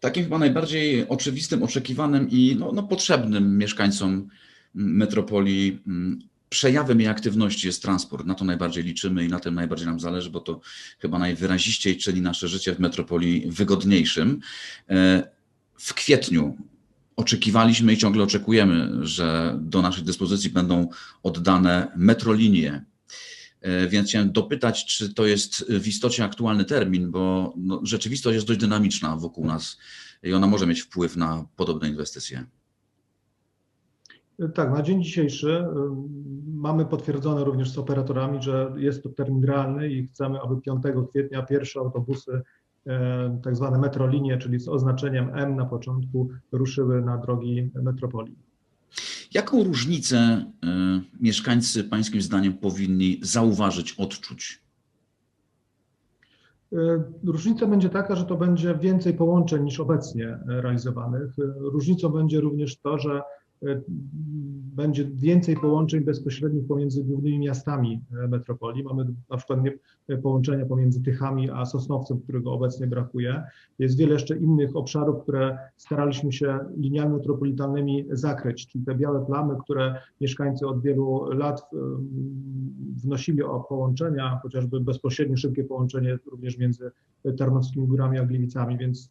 Takim chyba najbardziej oczywistym, oczekiwanym i no, no potrzebnym mieszkańcom metropolii mm, przejawem jej aktywności jest transport. Na to najbardziej liczymy i na tym najbardziej nam zależy, bo to chyba najwyraziściej czyni nasze życie w metropolii wygodniejszym. E, w kwietniu oczekiwaliśmy i ciągle oczekujemy, że do naszej dyspozycji będą oddane metrolinie. E, więc chciałem dopytać, czy to jest w istocie aktualny termin, bo no, rzeczywistość jest dość dynamiczna wokół nas i ona może mieć wpływ na podobne inwestycje. Tak, na dzień dzisiejszy y, mamy potwierdzone również z operatorami, że jest to termin realny i chcemy, aby 5 kwietnia pierwsze autobusy, e, tak zwane metrolinie, czyli z oznaczeniem M na początku, ruszyły na drogi metropolii. Jaką różnicę y, mieszkańcy Pańskim zdaniem powinni zauważyć, odczuć? Y, różnica będzie taka, że to będzie więcej połączeń niż obecnie realizowanych. Różnicą będzie również to, że E, będzie więcej połączeń bezpośrednich pomiędzy głównymi miastami e, metropolii. Mamy na przykład połączenia pomiędzy Tychami a Sosnowcem, którego obecnie brakuje. Jest wiele jeszcze innych obszarów, które staraliśmy się liniami metropolitalnymi zakryć, czyli te białe plamy, które mieszkańcy od wielu lat e, wnosili o połączenia, chociażby bezpośrednie szybkie połączenie również między Tarnowskimi Górami a Gliwicami, więc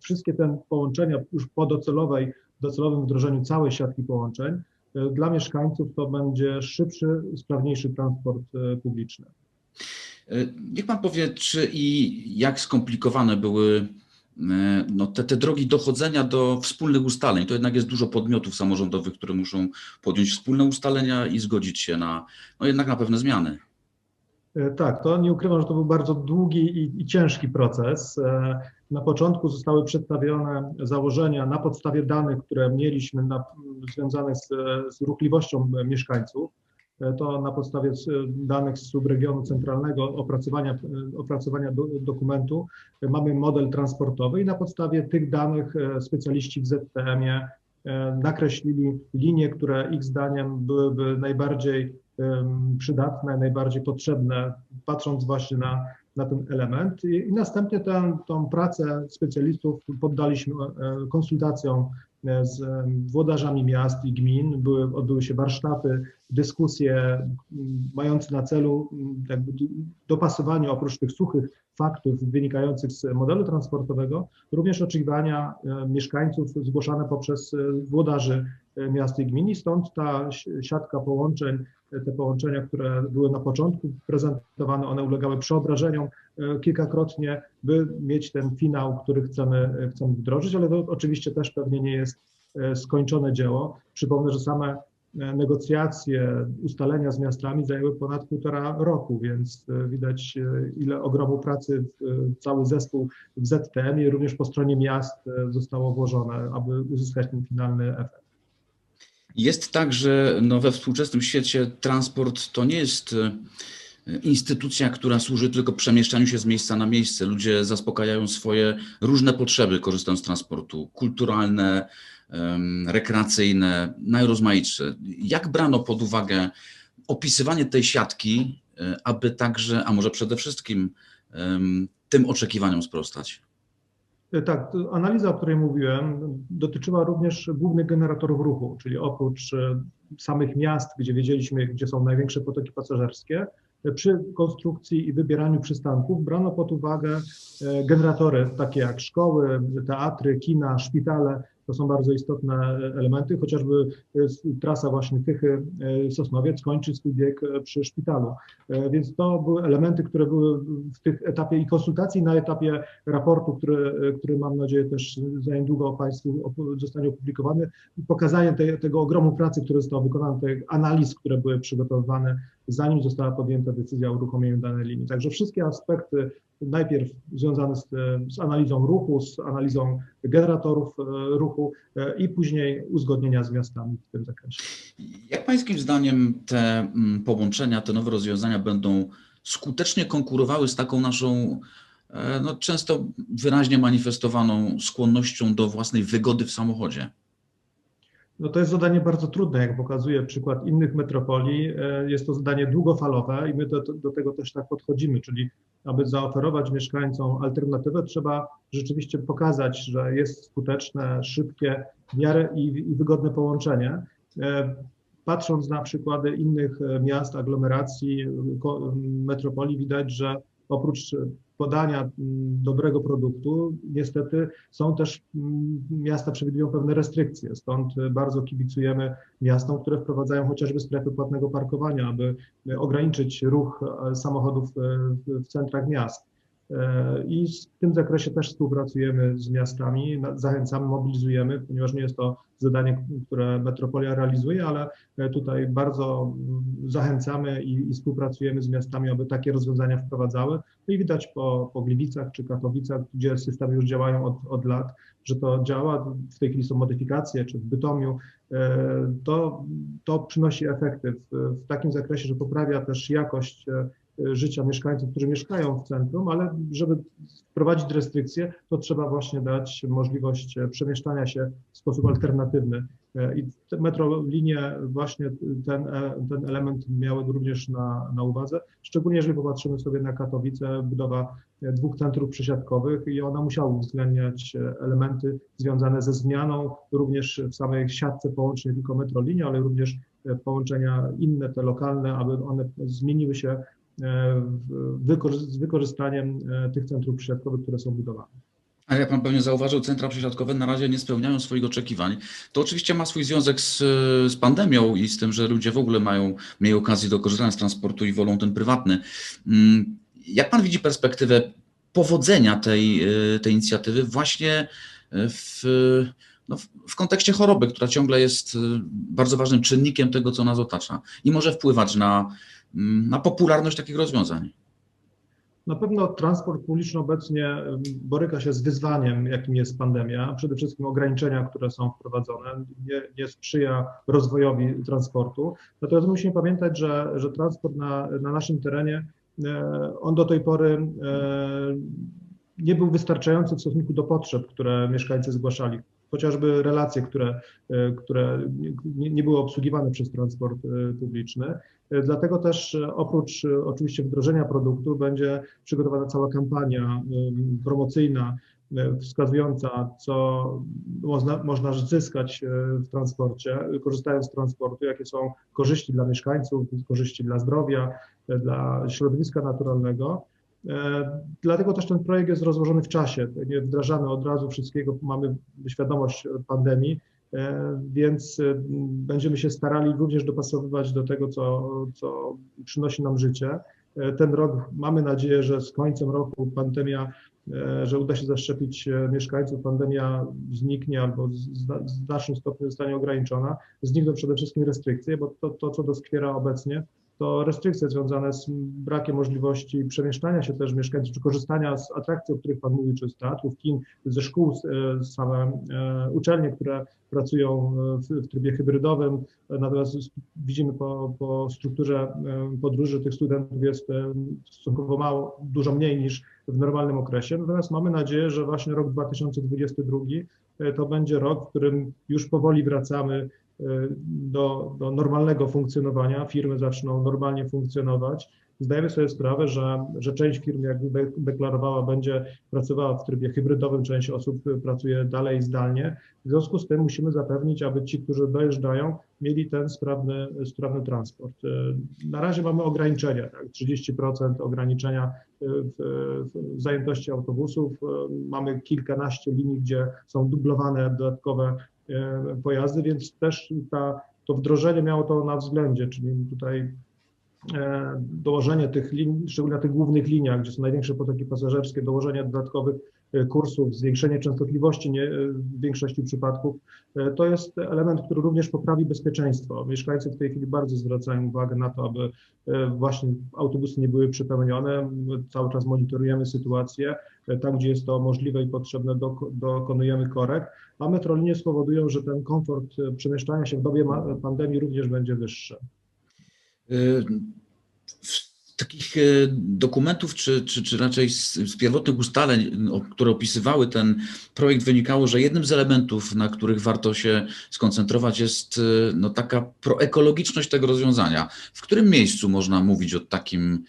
wszystkie te połączenia już po docelowej docelowym wdrożeniu całej siatki połączeń, e, dla mieszkańców to będzie szybszy, sprawniejszy transport e, publiczny. E, niech Pan powie, czy i jak skomplikowane były no, te, te drogi dochodzenia do wspólnych ustaleń. To jednak jest dużo podmiotów samorządowych, które muszą podjąć wspólne ustalenia i zgodzić się na, no jednak na pewne zmiany. Tak, to nie ukrywam, że to był bardzo długi i, i ciężki proces. Na początku zostały przedstawione założenia na podstawie danych, które mieliśmy na, związane z, z ruchliwością mieszkańców. To na podstawie danych z subregionu centralnego opracowania, opracowania do, dokumentu mamy model transportowy i na podstawie tych danych specjaliści w ZTM-ie nakreślili linie, które ich zdaniem byłyby najbardziej przydatne, najbardziej potrzebne, patrząc właśnie na na ten element i, następnie tę, pracę specjalistów poddaliśmy e, konsultacjom e, z włodarzami miast i gmin. Były, odbyły się warsztaty, dyskusje mające na celu jakby dopasowanie oprócz tych suchych faktów wynikających z modelu transportowego, również oczekiwania e, mieszkańców zgłoszone poprzez włodarzy miast i gmin stąd ta siatka połączeń te połączenia, które były na początku prezentowane, one ulegały przeobrażeniom e, kilkakrotnie, by mieć ten finał, który chcemy, e, chcemy wdrożyć, ale to oczywiście też pewnie nie jest e, skończone dzieło. Przypomnę, że same negocjacje, ustalenia z miastami zajęły ponad półtora roku, więc widać ile ogromu pracy cały zespół w ZTM i również po stronie miast zostało włożone, aby uzyskać ten finalny efekt. Jest tak, że no we współczesnym świecie transport to nie jest e, instytucja, która służy tylko przemieszczaniu się z miejsca na miejsce. Ludzie zaspokajają swoje różne potrzeby, korzystając z transportu kulturalne, rekreacyjne, najrozmaitsze. Jak brano pod uwagę opisywanie tej siatki, e, aby także, a może przede wszystkim tym oczekiwaniom sprostać? E, tak, analiza, o której mówiłem, dotyczyła również głównych generatorów ruchu, czyli oprócz e, samych miast, gdzie wiedzieliśmy, gdzie są największe potoki pasażerskie, e, przy konstrukcji i wybieraniu przystanków brano pod uwagę generatory takie jak szkoły, teatry, kina, szpitale, to są bardzo istotne elementy, chociażby trasa właśnie Tychy-Sosnowiec kończy swój bieg przy szpitalu. E, więc to były elementy, które były w tych etapie i konsultacji, na etapie raportu, który, który mam nadzieję też za niedługo Państwu zostanie opublikowany, pokazanie te, tego ogromu pracy, który został wykonany, tych analiz, które były przygotowywane, zanim została podjęta decyzja o uruchomieniu danej linii. Także wszystkie aspekty najpierw związane z, z, analizą ruchu, z analizą generatorów e, ruchu e, i później uzgodnienia z miastami w tym zakresie. Jak Pańskim zdaniem te mm, połączenia, te nowe rozwiązania będą skutecznie konkurowały z taką naszą e, no, często wyraźnie manifestowaną skłonnością do własnej wygody w samochodzie? No to jest zadanie bardzo trudne, jak pokazuje przykład innych metropolii. E, jest to zadanie długofalowe i my do, do, tego też tak podchodzimy, czyli aby zaoferować mieszkańcom alternatywę, trzeba rzeczywiście pokazać, że jest skuteczne, szybkie, w miarę i, i wygodne połączenie. E, patrząc na przykłady innych e, miast, aglomeracji, metropolii, widać, że oprócz podania mm, dobrego produktu, niestety są też mm, miasta przewidują pewne restrykcje. Stąd bardzo kibicujemy miastom, które wprowadzają chociażby strefy płatnego parkowania, aby ograniczyć ruch e, samochodów e, w centrach miast. E, I w tym zakresie też współpracujemy z miastami, zachęcamy, mobilizujemy, ponieważ nie jest to zadanie, które metropolia realizuje, ale e, tutaj bardzo mm, zachęcamy i, i współpracujemy z miastami, aby takie rozwiązania wprowadzały. No i widać po, po Gliwicach czy Katowicach, gdzie systemy już działają od, od lat, że to działa. W tej chwili są modyfikacje, czy w Bytomiu. E, to, to przynosi efekty w, w takim zakresie, że poprawia też jakość życia mieszkańców, którzy mieszkają w centrum, ale żeby wprowadzić restrykcje, to trzeba właśnie dać możliwość przemieszczania się w sposób alternatywny. I metrolinie właśnie ten, ten element miały również na, na uwadze, szczególnie jeżeli popatrzymy sobie na Katowice, budowa dwóch centrów przesiadkowych i ona musiała uwzględniać elementy związane ze zmianą również w samej siatce połączeń, nie tylko metrolinie, ale również połączenia inne, te lokalne, aby one zmieniły się z wykorzystaniem e, tych centrów przesiadkowych, które są budowane. A jak pan pewnie zauważył, centra przesiadkowe na razie nie spełniają swoich oczekiwań. To oczywiście ma swój związek z, z pandemią i z tym, że ludzie w ogóle mają mniej okazji do korzystania z transportu i wolą ten prywatny. Mm, jak pan widzi perspektywę powodzenia tej, e, tej inicjatywy właśnie w, no, w kontekście choroby, która ciągle jest e, bardzo ważnym czynnikiem tego, co nas otacza i może wpływać na, na popularność takich rozwiązań? Na pewno transport publiczny obecnie boryka się z wyzwaniem, jakim jest pandemia. Przede wszystkim ograniczenia, które są wprowadzone, nie, nie sprzyja rozwojowi transportu. Natomiast musimy pamiętać, że, że transport na, na naszym terenie, e, on do tej pory e, nie był wystarczający w stosunku do potrzeb, które mieszkańcy zgłaszali chociażby relacje, które, e, które nie były obsługiwane przez transport publiczny. E, dlatego też oprócz oczywiście wdrożenia produktu będzie przygotowana cała kampania promocyjna wskazująca, co można, zyskać w transporcie, korzystając z transportu, jakie są korzyści dla mieszkańców, korzyści dla zdrowia, dla środowiska naturalnego. E, dlatego też ten projekt jest rozłożony w czasie. Nie wdrażamy od razu wszystkiego, mamy świadomość pandemii, e, więc e, będziemy się starali również dopasowywać do tego, co, co przynosi nam życie. Ten rok mamy nadzieję, że z końcem roku pandemia, że uda się zaszczepić mieszkańców, pandemia zniknie albo w znacznym stopniu zostanie ograniczona. Znikną przede wszystkim restrykcje, bo to, to co doskwiera obecnie, to restrykcje związane z brakiem możliwości przemieszczania się też mieszkańców, czy korzystania z atrakcji, o których Pan mówi, czy z teatrów, kin, ze szkół, e, same e, uczelnie, które pracują w, w trybie hybrydowym. Natomiast widzimy po, po strukturze e, podróży tych studentów jest stosunkowo mało, dużo mniej niż w normalnym okresie. Natomiast mamy nadzieję, że właśnie rok 2022 to będzie rok, w którym już powoli wracamy do, do normalnego funkcjonowania, firmy zaczną normalnie funkcjonować. Zdajemy sobie sprawę, że, że część firm, jak deklarowała, będzie pracowała w trybie hybrydowym, część osób pracuje dalej zdalnie. W związku z tym musimy zapewnić, aby ci, którzy dojeżdżają, mieli ten sprawny, sprawny transport. Na razie mamy ograniczenia, tak, 30% ograniczenia w, w zajętości autobusów. Mamy kilkanaście linii, gdzie są dublowane dodatkowe E, pojazdy, więc też ta, to wdrożenie miało to na względzie, czyli tutaj dołożenie tych linii, szczególnie na tych głównych liniach, gdzie są największe potoki pasażerskie, dołożenie dodatkowych e, kursów, zwiększenie częstotliwości nie, w większości przypadków, to jest element, który również poprawi bezpieczeństwo. Mieszkańcy w tej chwili bardzo zwracają uwagę na to, aby właśnie autobusy nie były przepełnione. Cały czas monitorujemy sytuację. Tam, gdzie jest to możliwe i potrzebne, dokonujemy korekt a metrolinie spowodują, że ten komfort e, przemieszczania się w dobie pandemii również będzie wyższy. W takich e, dokumentów, czy, czy, czy raczej z, z pierwotnych ustaleń, które opisywały ten projekt, wynikało, że jednym z elementów, na których warto się skoncentrować, jest e, no, taka proekologiczność tego rozwiązania. W którym miejscu można mówić o takim,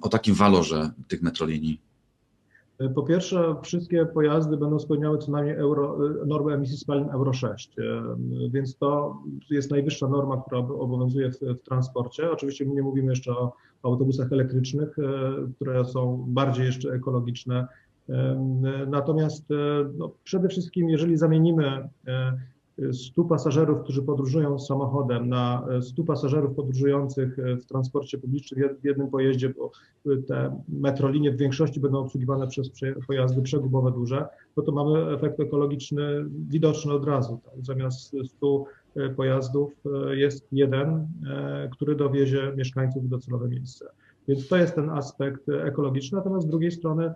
o takim walorze tych metrolinii? Po pierwsze, wszystkie pojazdy będą spełniały co najmniej euro, normę emisji spalin Euro 6, więc to jest najwyższa norma, która obowiązuje w, w transporcie. Oczywiście nie mówimy jeszcze o autobusach elektrycznych, e, które są bardziej jeszcze ekologiczne. Natomiast e, no, przede wszystkim, jeżeli zamienimy 100 pasażerów, którzy podróżują samochodem, na 100 pasażerów podróżujących w transporcie publicznym w jednym pojeździe, bo te metrolinie w większości będą obsługiwane przez pojazdy przegubowe duże, no to mamy efekt ekologiczny widoczny od razu. Tak? Zamiast 100 pojazdów jest jeden, który dowiezie mieszkańców w docelowe miejsce. Więc to jest ten aspekt ekologiczny, natomiast z drugiej strony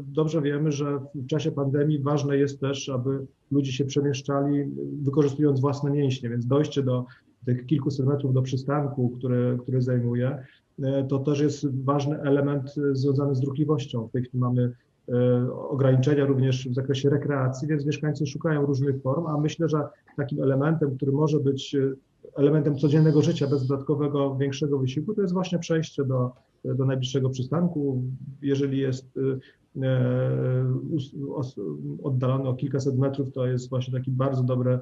dobrze wiemy, że w czasie pandemii ważne jest też, aby ludzie się przemieszczali wykorzystując własne mięśnie, więc dojście do tych kilkuset metrów do przystanku, który, który zajmuje, to też jest ważny element związany z ruchliwością. W tej chwili mamy e, ograniczenia również w zakresie rekreacji, więc mieszkańcy szukają różnych form, a myślę, że takim elementem, który może być e, elementem codziennego życia bez dodatkowego, większego wysiłku, to jest właśnie przejście do, do najbliższego przystanku. Jeżeli jest E, oddalony o kilkaset metrów, to jest właśnie takie bardzo dobre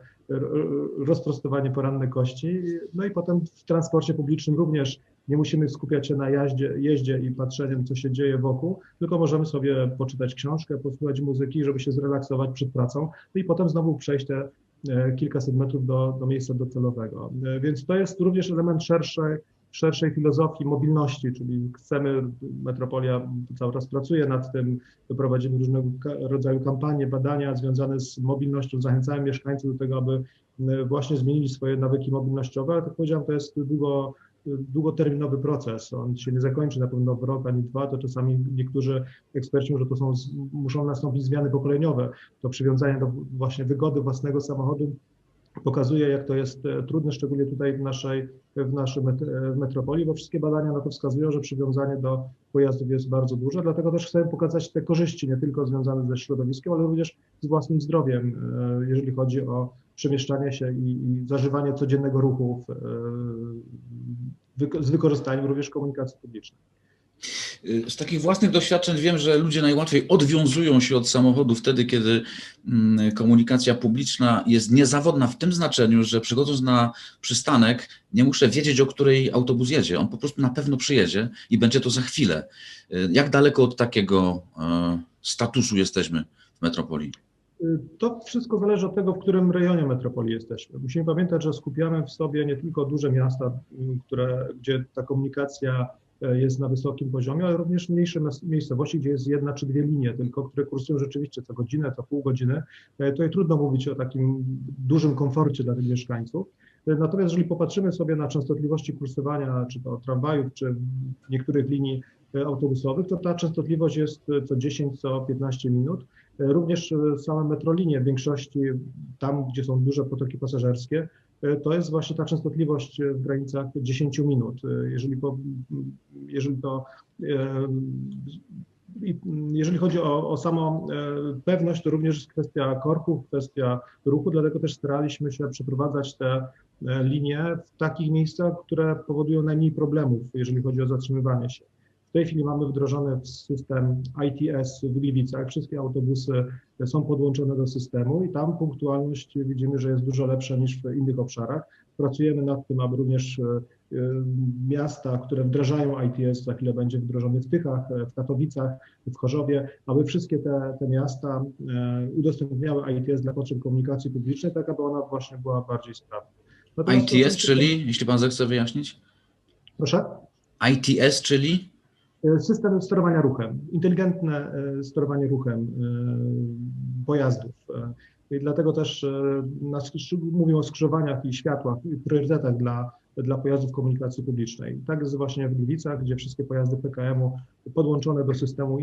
rozprostowanie porannej kości. No i potem w transporcie publicznym również nie musimy skupiać się na jeździe, jeździe i patrzeniem, co się dzieje wokół, tylko możemy sobie poczytać książkę, posłuchać muzyki, żeby się zrelaksować przed pracą, no i potem znowu przejść te e, kilkaset metrów do, do miejsca docelowego. E, więc to jest również element szerszej, szerszej filozofii mobilności, czyli chcemy, Metropolia cały czas pracuje nad tym, prowadzimy różnego rodzaju kampanie, badania związane z mobilnością, zachęcamy mieszkańców do tego, aby właśnie zmienili swoje nawyki mobilnościowe, ale tak powiedziałem, to jest długo, długoterminowy proces. On się nie zakończy na pewno w rok ani dwa, to czasami niektórzy eksperci mówią, że to są, muszą nastąpić zmiany pokoleniowe. To przywiązanie do właśnie wygody własnego samochodu pokazuje, jak to jest e, trudne, szczególnie tutaj w naszej, w naszej e, metropolii, bo wszystkie badania na to wskazują, że przywiązanie do pojazdów jest bardzo duże, dlatego też chcemy pokazać te korzyści, nie tylko związane ze środowiskiem, ale również z własnym zdrowiem, e, jeżeli chodzi o przemieszczanie się i, i zażywanie codziennego ruchu w, z wykorzystaniem również komunikacji publicznej. Y, z takich własnych doświadczeń wiem, że ludzie najłatwiej odwiązują się od samochodu wtedy, kiedy mm, komunikacja publiczna jest niezawodna w tym znaczeniu, że przychodząc na przystanek, nie muszę wiedzieć, o której autobus jedzie. On po prostu na pewno przyjedzie i będzie to za chwilę. Y, jak daleko od takiego e, statusu jesteśmy w metropolii? Y, to wszystko zależy od tego, w którym rejonie metropolii jesteśmy. Musimy pamiętać, że skupiamy w sobie nie tylko duże miasta, które, gdzie ta komunikacja jest na wysokim poziomie, ale również mniejsze miejscowości, gdzie jest jedna czy dwie linie tylko, które kursują rzeczywiście co godzinę, co pół godziny. E, tutaj trudno mówić o takim dużym komforcie dla tych mieszkańców. E, natomiast jeżeli popatrzymy sobie na częstotliwości kursowania, czy to tramwajów, czy niektórych linii autobusowych, to ta częstotliwość jest co 10, co 15 minut. Również same metrolinie w większości tam, gdzie są duże potoki pasażerskie, E, to jest właśnie ta częstotliwość w granicach 10 minut. E, jeżeli, po, jeżeli to e, jeżeli chodzi o, o samą pewność, to również jest kwestia korków, kwestia ruchu, dlatego też staraliśmy się przeprowadzać te linie w takich miejscach, które powodują najmniej problemów, jeżeli chodzi o zatrzymywanie się. W tej chwili mamy wdrożony system ITS w Gliwicach. Wszystkie autobusy są podłączone do systemu i tam punktualność widzimy, że jest dużo lepsza niż w innych obszarach. Pracujemy nad tym, aby również e, miasta, które wdrażają ITS, za chwilę będzie wdrożony w Tychach, w Katowicach, w Chorzowie, aby wszystkie te, te miasta e, udostępniały ITS dla potrzeb komunikacji publicznej, tak aby ona właśnie była bardziej sprawna. Natomiast ITS, czyli, jeśli Pan zechce wyjaśnić? Proszę? ITS, czyli? E, system sterowania ruchem, inteligentne e, sterowanie ruchem e, pojazdów. I dlatego też mówimy o skrzyżowaniach i światłach i priorytetach dla, dla pojazdów komunikacji publicznej. Tak jest właśnie w Gliwicach, gdzie wszystkie pojazdy PKM-u podłączone do systemu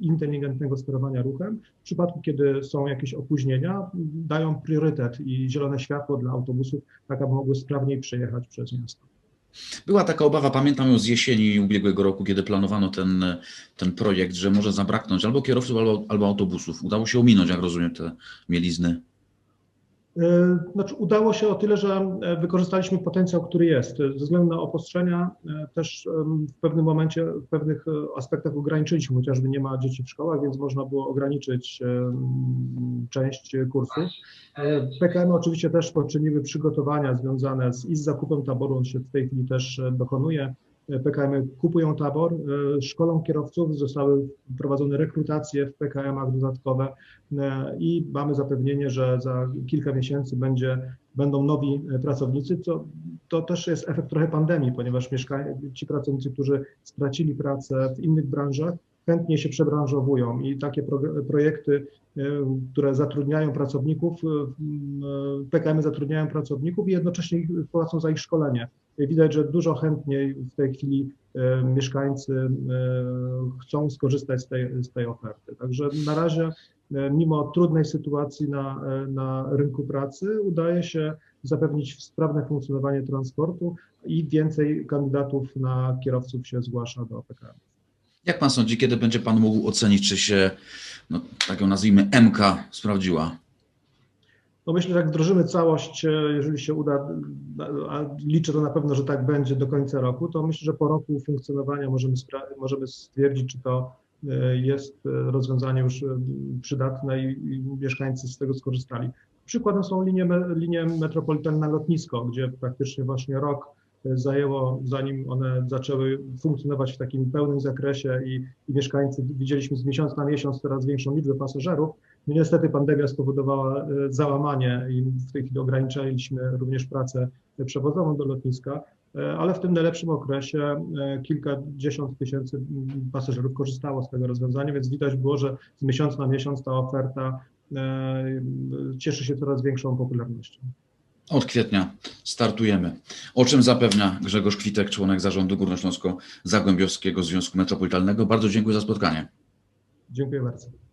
inteligentnego sterowania ruchem. W przypadku, kiedy są jakieś opóźnienia, dają priorytet i zielone światło dla autobusów, tak aby mogły sprawniej przejechać przez miasto. Była taka obawa, pamiętam ją z jesieni ubiegłego roku, kiedy planowano ten, ten projekt, że może zabraknąć albo kierowców, albo, albo autobusów. Udało się ominąć, jak rozumiem, te mielizny. E, Znaczy, udało się o tyle, że e, wykorzystaliśmy potencjał, który jest. Ze względu na obostrzenia e, też w pewnym momencie, w pewnych e, aspektach ograniczyliśmy, chociażby nie ma dzieci w szkołach, więc można było ograniczyć część kursów. E, PKM oczywiście też poczyniły przygotowania związane z, i z zakupem taboru, on się w tej chwili też e, dokonuje. PKM kupują tabor, e, szkolą kierowców, zostały prowadzone rekrutacje w PKM-ach dodatkowe e, i mamy zapewnienie, że za kilka miesięcy będzie, będą nowi e, pracownicy, co to też jest efekt trochę pandemii, ponieważ mieszka- ci pracownicy, którzy stracili pracę w innych branżach, chętnie się przebranżowują i takie pro, projekty, e, które zatrudniają pracowników, e, e, PKM zatrudniają pracowników i jednocześnie płacą za ich szkolenie. Widać, że dużo chętniej w tej chwili mieszkańcy chcą skorzystać z tej, z tej oferty. Także na razie, mimo trudnej sytuacji na, na rynku pracy, udaje się zapewnić sprawne funkcjonowanie transportu i więcej kandydatów na kierowców się zgłasza do PKM. Jak pan sądzi, kiedy będzie pan mógł ocenić, czy się, no, tak ją nazwijmy, MK sprawdziła? No myślę, że jak wdrożymy całość, e, jeżeli się uda, a liczę to na pewno, że tak będzie do końca roku, to myślę, że po roku funkcjonowania możemy, możemy stwierdzić, czy to e, jest e, rozwiązanie już e, przydatne i, i mieszkańcy z tego skorzystali. Przykładem są linie, linie metropolitalne lotnisko, gdzie praktycznie właśnie rok e, zajęło, zanim one zaczęły funkcjonować w takim pełnym zakresie i, i mieszkańcy widzieliśmy z miesiąca na miesiąc coraz większą liczbę pasażerów. No niestety pandemia spowodowała e, załamanie i w tej chwili ograniczyliśmy również pracę przewozową do lotniska, e, ale w tym najlepszym okresie e, kilkadziesiąt tysięcy pasażerów korzystało z tego rozwiązania, więc widać było, że z miesiąca na miesiąc ta oferta cieszy się coraz większą popularnością. Od kwietnia startujemy. O czym zapewnia Grzegorz Kwitek, członek zarządu Górnośląsko-Zagłębiowskiego Związku Metropolitalnego. Bardzo dziękuję za spotkanie. Dziękuję bardzo.